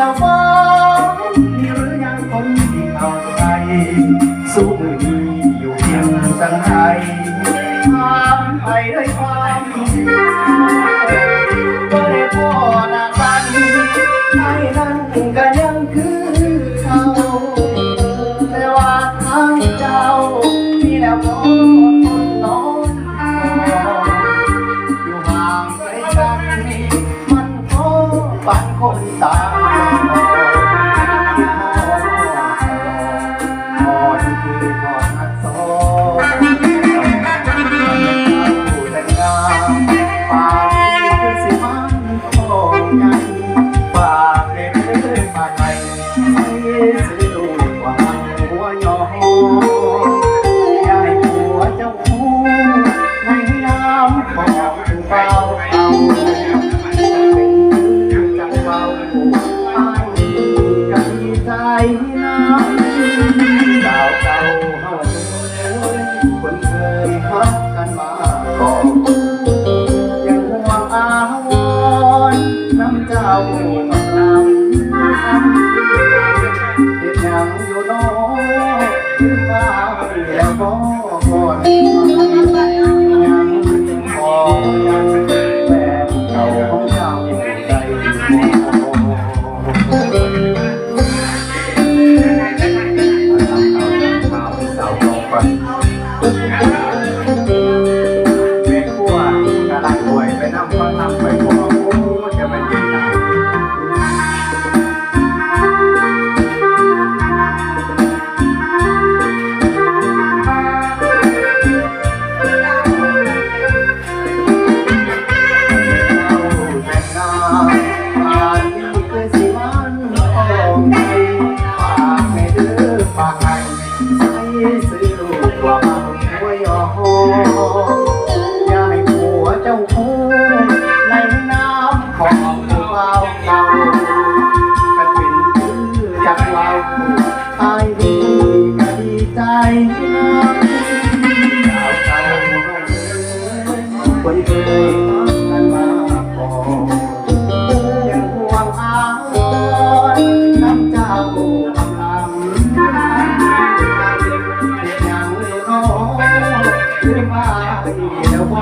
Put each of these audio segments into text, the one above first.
แล้วฟ้ามีหรือยังคนที่เข้าใจสู้มืออยู่เพียงตั้งใจทางไปด้วยความก็ได้พอหน้ากันไอ้นั่นก็ยังคือเขาแต่ว่าทางเจ้ามีแล้วพอทนนอนอยู่ห่างไกลกันมันก็ปันคนตา ที่ น้ำดาวเก่าเฮาคนเคยฮักกันมาก่อนยังห่วงอาวรน้ำเจ้าบักนำเด็ดยังอยู่น้อยขึ้นมาแล้วก็ ซื้อลูกว่ามาหัวยอ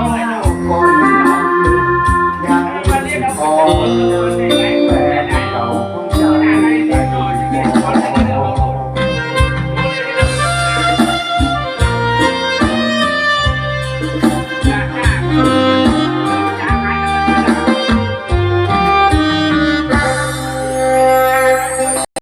Wow.